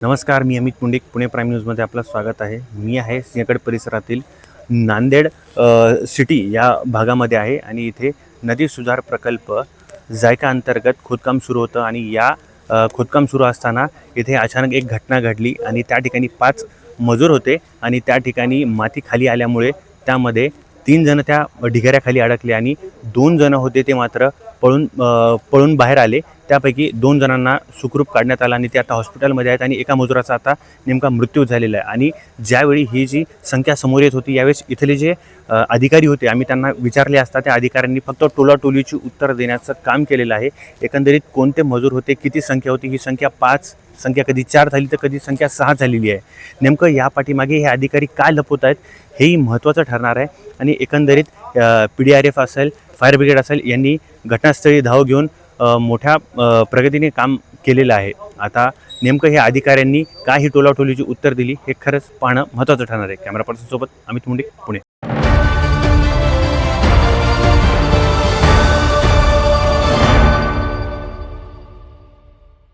नमस्कार मी अमित पुंडिक पुणे प्राईम न्यूजमध्ये आपलं स्वागत आहे. मी आहे सिंहगड परिसरातील नांदेड सिटी या भागामध्ये आहे आणि इथे नदी सुधार प्रकल्प जायका अंतर्गत खोदकाम सुरू होतं आणि या खोदकाम सुरू असताना इथे अचानक एक घटना घडली आणि त्या ठिकाणी पाच मजूर होते आणि त्या ठिकाणी माती खाली आल्यामुळे त्यामध्ये तीन जण त्या ढिगाऱ्याखाली अडकले आणि दोन जण होते ते मात्र पळून पळून बाहेर आले. त्यापैकी दोन जणांना सुखरूप काढण्यात आला आणि ते आता हॉस्पिटलमध्ये आहेत आणि एका मजुराचा आता नेमका मृत्यू झालेला आहे. आणि ज्यावेळी ही जी संख्या समोर येत होती यावेळेस इथले जे अधिकारी होते आम्ही त्यांना विचारले असता त्या अधिकाऱ्यांनी फक्त टोलाटोलीची उत्तर देण्याचं काम केलेलं आहे. एकंदरीत कोणते मजूर होते किती संख्या होती ही संख्या पाच संख्या कधी चार झाली तर कधी संख्या सहा झालेली आहे. नेमकं या पाठीमागे हे अधिकारी काय लपवत आहेत हेही महत्त्वाचं ठरणार आहे. आणि एकंदरीत पी डी आर एफ असेल फायर ब्रिगेड असेल यांनी घटनास्थळी धाव घेऊन मोठ्या प्रगतीने काम केलेलं आहे. आता नेमकं हे अधिकाऱ्यांनी काय ही टोलाटोलीची उत्तर दिली हे खरंच पाहणं महत्त्वाचं ठरणार आहे. कॅमेरा पर्सनसोबत अमित मुंडे पुणे.